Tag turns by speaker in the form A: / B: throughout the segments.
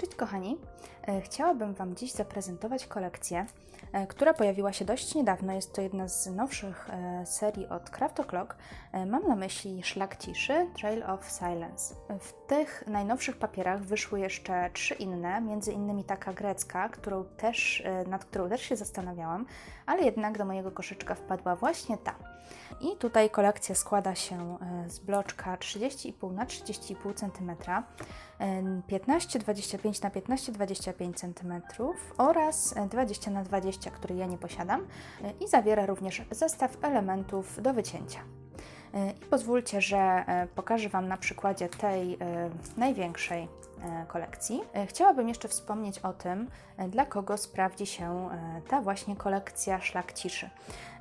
A: Cześć kochani, E, chciałabym Wam dziś zaprezentować kolekcję, e, która pojawiła się dość niedawno. Jest to jedna z nowszych e, serii od Craft O'Clock. Mam na myśli Szlak Ciszy, Trail of Silence. W tych najnowszych papierach wyszły jeszcze trzy inne, między innymi taka grecka, którą też, nad którą też się zastanawiałam, ale jednak do mojego koszyczka wpadła właśnie ta. I tutaj kolekcja składa się z bloczka 30,5 na 30,5 cm, 15-25 na 15-25 cm oraz e, 20 na 20, który ja nie posiadam i zawiera również zestaw elementów do wycięcia. I pozwólcie, że e, pokażę Wam na przykładzie tej e, największej kolekcji. E, Chciałabym jeszcze wspomnieć o tym, e, dla kogo sprawdzi się e, ta właśnie kolekcja Szlak Ciszy.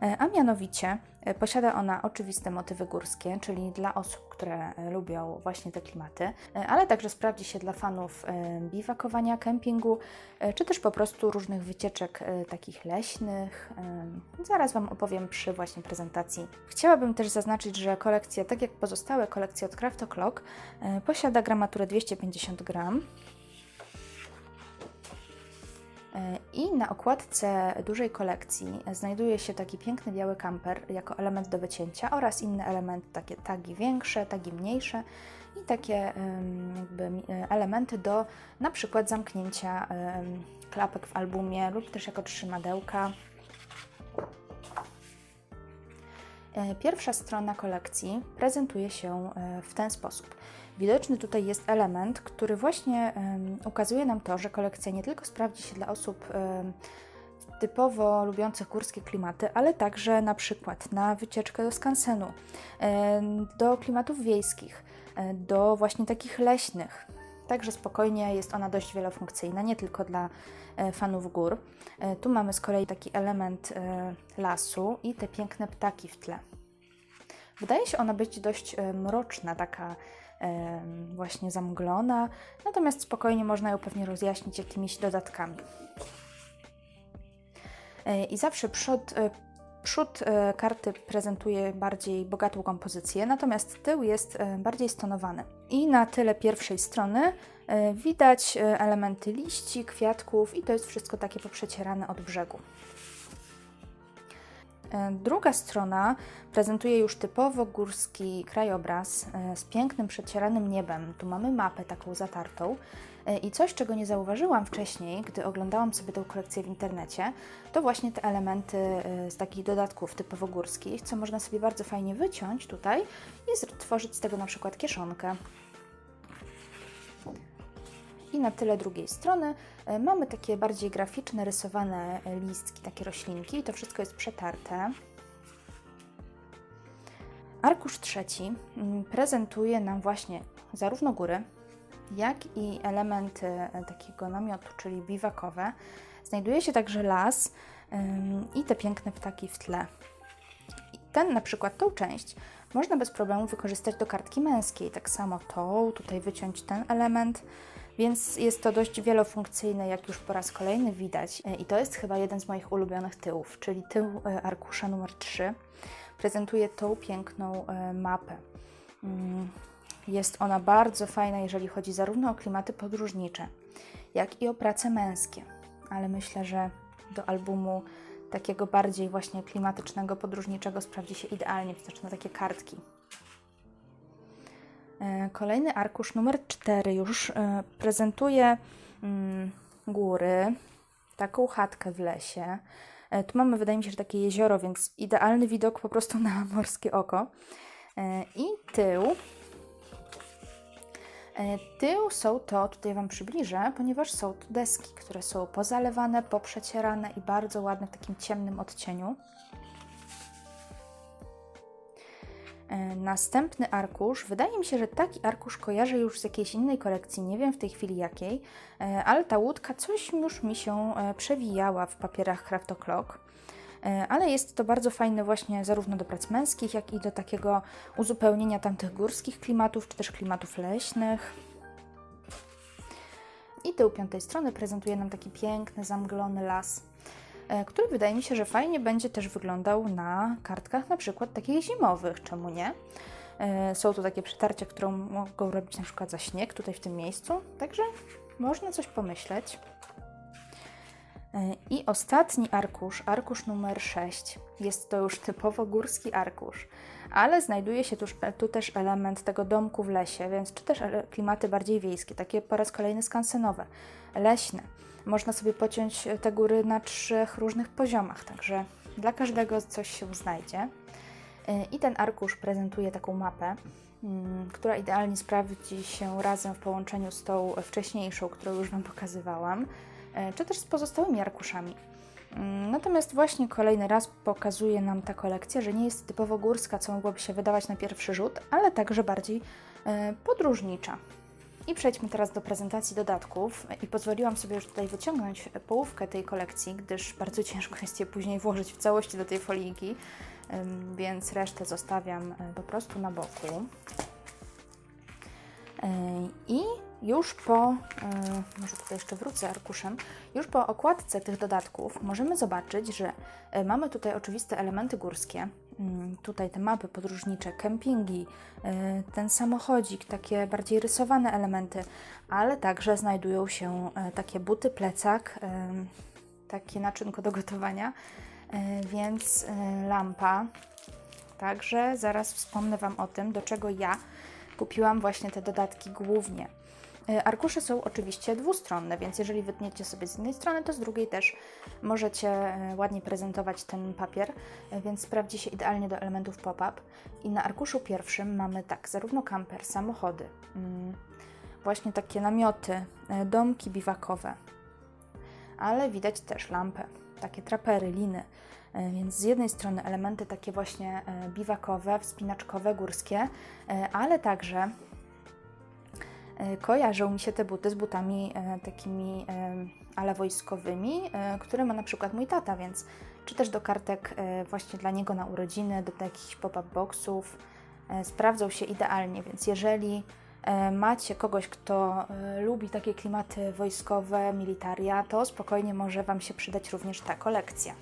A: E, A mianowicie e, posiada ona oczywiste motywy górskie, czyli dla osób, które e, lubią właśnie te klimaty, e, ale także sprawdzi się dla fanów e, biwakowania, kempingu, e, czy też po prostu różnych wycieczek e, takich leśnych. E, Zaraz Wam opowiem przy właśnie prezentacji. Chciałabym też zaznaczyć, że kolekcja, tak jak pozostałe kolekcje od Craft O'Clock, e, posiada gramaturę 250 gram. E, I na okładce dużej kolekcji znajduje się taki piękny biały kamper jako element do wycięcia oraz inne elementy, takie tagi większe, tagi mniejsze i takie jakby e, elementy do na przykład zamknięcia klapek w albumie lub też jako trzymadełka. E, Pierwsza strona kolekcji prezentuje się w ten sposób. Widoczny tutaj jest element, który właśnie ukazuje nam to, że kolekcja nie tylko sprawdzi się dla osób typowo lubiących górskie klimaty, ale także na przykład na wycieczkę do skansenu, do klimatów wiejskich, e, do właśnie takich leśnych. Także spokojnie jest ona dość wielofunkcyjna, nie tylko dla e, fanów gór. E, Tu mamy z kolei taki element lasu i te piękne ptaki w tle. Wydaje się ona być dość mroczna, taka właśnie zamglona, natomiast spokojnie można ją pewnie rozjaśnić jakimiś dodatkami. E, I zawsze przód, e, przód e, karty prezentuje bardziej bogatą kompozycję, natomiast tył jest bardziej stonowany. I na tyle pierwszej strony widać elementy liści, kwiatków i to jest wszystko takie poprzecierane od brzegu. E, Druga strona prezentuje już typowo górski krajobraz e, z pięknym, przecieranym niebem. Tu mamy mapę taką zatartą. E, I coś, czego nie zauważyłam wcześniej, gdy oglądałam sobie tę kolekcję w internecie, to właśnie te elementy z takich dodatków typowo górskich, co można sobie bardzo fajnie wyciąć tutaj i stworzyć z tego na przykład kieszonkę. I na tyle drugiej strony e, mamy takie bardziej graficzne, rysowane e, listki, takie roślinki i to wszystko jest przetarte. Arkusz trzeci mm, prezentuje nam właśnie zarówno góry, jak i elementy e, takiego namiotu, czyli biwakowe. Znajduje się także las i te piękne ptaki w tle. I ten, na przykład tą część, można bez problemu wykorzystać do kartki męskiej. Tak samo tą, tutaj wyciąć ten element, więc jest to dość wielofunkcyjne, jak już po raz kolejny widać. E, I to jest chyba jeden z moich ulubionych tyłów, czyli tył e, arkusza numer 3. Prezentuje tą piękną e, mapę. Mm, Jest ona bardzo fajna, jeżeli chodzi zarówno o klimaty podróżnicze, jak i o prace męskie. Ale myślę, że do albumu takiego bardziej właśnie klimatycznego, podróżniczego sprawdzi się idealnie, to znaczy na takie kartki. E, Kolejny arkusz numer 4 już e, prezentuje mm, góry, taką chatkę w lesie. E, Tu mamy, wydaje mi się, że takie jezioro, więc idealny widok po prostu na morskie oko. I tył. E, Tył są to, tutaj Wam przybliżę, ponieważ są to deski, które są pozalewane, poprzecierane i bardzo ładne w takim ciemnym odcieniu. E, Następny arkusz. Wydaje mi się, że taki arkusz kojarzę już z jakiejś innej kolekcji, nie wiem w tej chwili jakiej, e, ale ta łódka coś już mi się przewijała w papierach Craft O'Clock. E, Ale jest to bardzo fajne właśnie zarówno do prac męskich, jak i do takiego uzupełnienia tamtych górskich klimatów, czy też klimatów leśnych. I tył piątej strony prezentuje nam taki piękny, zamglony las, e, który wydaje mi się, że fajnie będzie też wyglądał na kartkach na przykład takich zimowych, czemu nie? E, Są tu takie przetarcia, które mogą robić na przykład za śnieg tutaj w tym miejscu, także można coś pomyśleć. E, I ostatni arkusz, arkusz numer 6, jest to już typowo górski arkusz, ale znajduje się tu, tu też element tego domku w lesie, więc czy też klimaty bardziej wiejskie, takie po raz kolejny skansenowe, leśne. Można sobie pociąć te góry na trzech różnych poziomach, także dla każdego coś się znajdzie. E, I ten arkusz prezentuje taką mapę, mm, która idealnie sprawdzi się razem w połączeniu z tą wcześniejszą, którą już Wam pokazywałam. E, czy też z pozostałymi arkuszami. Mm, natomiast właśnie kolejny raz pokazuje nam ta kolekcja, że nie jest typowo górska, co mogłoby się wydawać na pierwszy rzut, ale także bardziej e, podróżnicza. I przejdźmy teraz do prezentacji dodatków. I pozwoliłam sobie już tutaj wyciągnąć połówkę tej kolekcji, gdyż bardzo ciężko jest je później włożyć w całości do tej foliki, więc resztę zostawiam e, po prostu na boku. I już po, e, może tutaj jeszcze wrócę arkuszem, już po okładce tych dodatków możemy zobaczyć, że e, mamy tutaj oczywiste elementy górskie, mm, tutaj te mapy podróżnicze, kempingi, e, ten samochodzik, takie bardziej rysowane elementy, ale także znajdują się takie buty, plecak, takie naczynko do gotowania, więc lampa. Także zaraz wspomnę Wam o tym, do czego ja kupiłam właśnie te dodatki głównie. E, arkusze są oczywiście dwustronne, więc jeżeli wytniecie sobie z jednej strony, to z drugiej też możecie e, ładnie prezentować ten papier, e, więc sprawdzi się idealnie do elementów pop-up. I na arkuszu pierwszym mamy tak, zarówno kamper, samochody, mm, właśnie takie namioty, domki biwakowe, ale widać też lampę, takie trapery, liny. Więc z jednej strony elementy takie właśnie biwakowe, wspinaczkowe, górskie, ale także E, kojarzą mi się te buty z butami e, takimi e, ale wojskowymi, które ma na przykład mój tata, więc czy też do kartek właśnie dla niego na urodziny, do takich pop-up boxów. Sprawdzą się idealnie, więc jeżeli macie kogoś, kto lubi takie klimaty wojskowe, militaria, to spokojnie może Wam się przydać również ta kolekcja.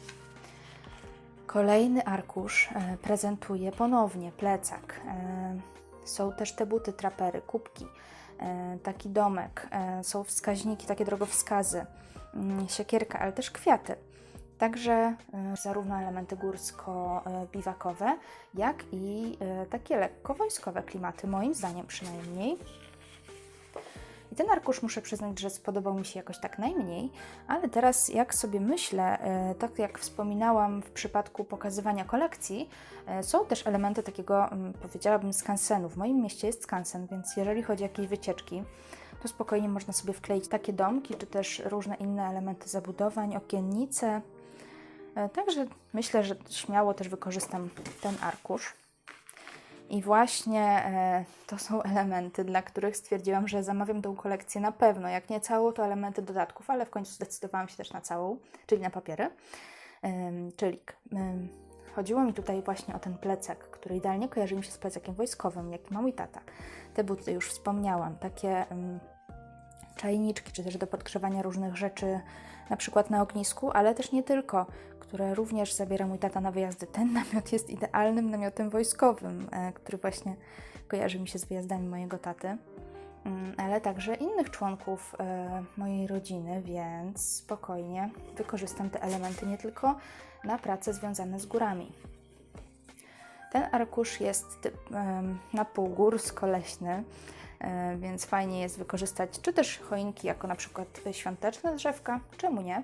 A: Kolejny arkusz prezentuje ponownie plecak. Są też te buty, trapery, kubki. E, taki domek, e, są wskaźniki, takie drogowskazy, mm, siekierka, ale też kwiaty. Także e, zarówno elementy górsko-biwakowe, jak i takie lekko wojskowe klimaty, moim zdaniem przynajmniej. I ten arkusz muszę przyznać, że spodobał mi się jakoś tak najmniej, ale teraz jak sobie myślę, e, tak jak wspominałam w przypadku pokazywania kolekcji, e, są też elementy takiego, mm, powiedziałabym, skansenu. W moim mieście jest skansen, więc jeżeli chodzi o jakieś wycieczki, to spokojnie można sobie wkleić takie domki, czy też różne inne elementy zabudowań, okiennice. E, także myślę, że śmiało też wykorzystam ten arkusz. I właśnie e, to są elementy, dla których stwierdziłam, że zamawiam tą kolekcję na pewno. Jak nie całą, to elementy dodatków, ale w końcu zdecydowałam się też na całą, czyli na papiery. czyli chodziło mi tutaj właśnie o ten plecak, który idealnie kojarzy mi się z plecakiem wojskowym, jaki ma mój tata. Te buty już wspomniałam, takie czajniczki, czy też do podgrzewania różnych rzeczy, na przykład na ognisku, ale też nie tylko które również zabiera mój tata na wyjazdy. Ten namiot jest idealnym namiotem wojskowym, e, który właśnie kojarzy mi się z wyjazdami mojego taty, mm, ale także innych członków e, mojej rodziny, więc spokojnie wykorzystam te elementy nie tylko na prace związane z górami. Ten arkusz jest typ, na pół górsko-leśny, e, więc fajnie jest wykorzystać czy też choinki jako na przykład świąteczne drzewka, czemu nie?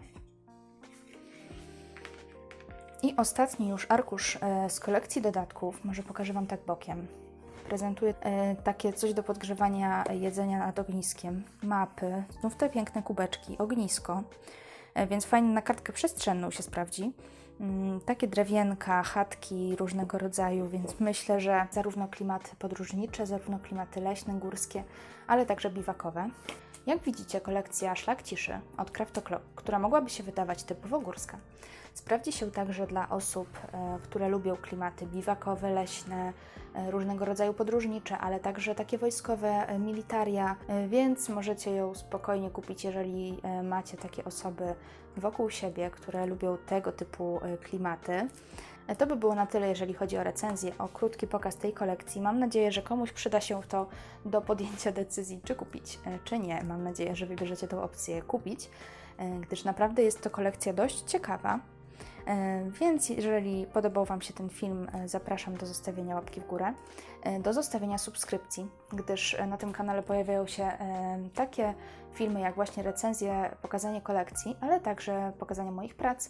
A: I ostatni już arkusz e, z kolekcji dodatków, może pokażę Wam tak bokiem. Prezentuje e, takie coś do podgrzewania jedzenia nad ogniskiem, mapy, znów te piękne kubeczki, ognisko, e, więc fajnie na kartkę przestrzenną się sprawdzi. Mm, takie drewienka, chatki różnego rodzaju, więc myślę, że zarówno klimaty podróżnicze, zarówno klimaty leśne, górskie, ale także biwakowe. Jak widzicie, kolekcja Szlak Ciszy od Craft która mogłaby się wydawać typowo górska, sprawdzi się także dla osób, e, które lubią klimaty biwakowe, leśne, e, różnego rodzaju podróżnicze, ale także takie wojskowe, e, militaria, więc możecie ją spokojnie kupić, jeżeli macie takie osoby wokół siebie, które lubią tego typu klimaty. E, To by było na tyle, jeżeli chodzi o recenzję, o krótki pokaz tej kolekcji. Mam nadzieję, że komuś przyda się to do podjęcia decyzji, czy kupić, e, czy nie. Mam nadzieję, że wybierzecie tą opcję kupić, e, gdyż naprawdę jest to kolekcja dość ciekawa. E, Więc jeżeli podobał Wam się ten film, e, zapraszam do zostawienia łapki w górę, e, do zostawienia subskrypcji, gdyż na tym kanale pojawiają się takie filmy jak właśnie recenzje, pokazanie kolekcji, ale także pokazanie moich prac,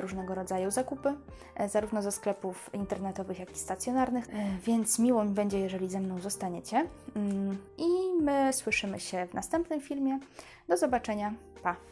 A: różnego rodzaju zakupy, zarówno ze sklepów internetowych, jak i stacjonarnych. Więc miło mi będzie, jeżeli ze mną zostaniecie. Mm, I my słyszymy się w następnym filmie. Do zobaczenia. Pa!